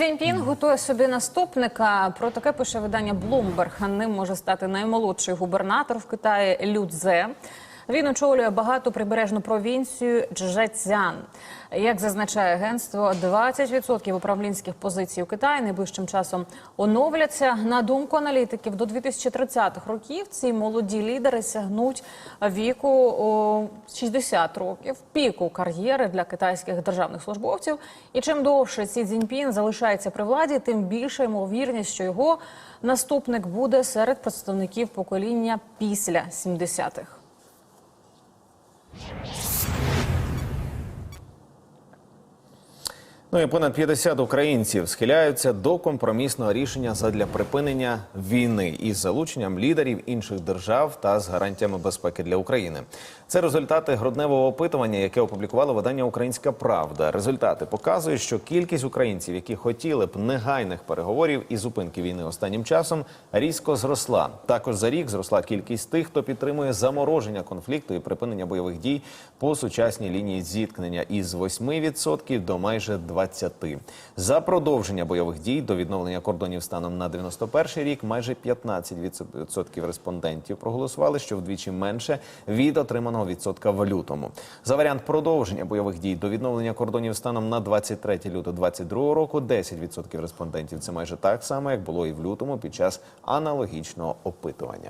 Цзіньпін готує собі наступника. Про таке пише видання Bloomberg. Ним може стати наймолодший губернатор в Китаї Людзе. Він очолює багату прибережну провінцію Чжецян. Як зазначає агентство, 20% управлінських позицій у Китаї найближчим часом оновляться. На думку аналітиків, до 2030-х років ці молоді лідери сягнуть віку о, 60 років, піку кар'єри для китайських державних службовців. І чим довше Сі Цзіньпін залишається при владі, тим більша ймовірність, що його наступник буде серед представників покоління після 70-х. Ну і понад 50 українців схиляються до компромісного рішення задля припинення війни із залученням лідерів інших держав та з гарантіями безпеки для України. Це результати грудневого опитування, яке опублікувало видання Українська Правда. Результати показують, що кількість українців, які хотіли б негайних переговорів і зупинки війни останнім часом, різко зросла. Також за рік зросла кількість тих, хто підтримує замороження конфлікту і припинення бойових дій по сучасній лінії зіткнення із 8% до майже 20%. За продовження бойових дій до відновлення кордонів станом на 91 рік майже 15% респондентів проголосували, що вдвічі менше від отриманого відсотка в лютому. За варіант продовження бойових дій до відновлення кордонів станом на 23 лютого 2022 року 10% респондентів. Це майже так само, як було і в лютому під час аналогічного опитування.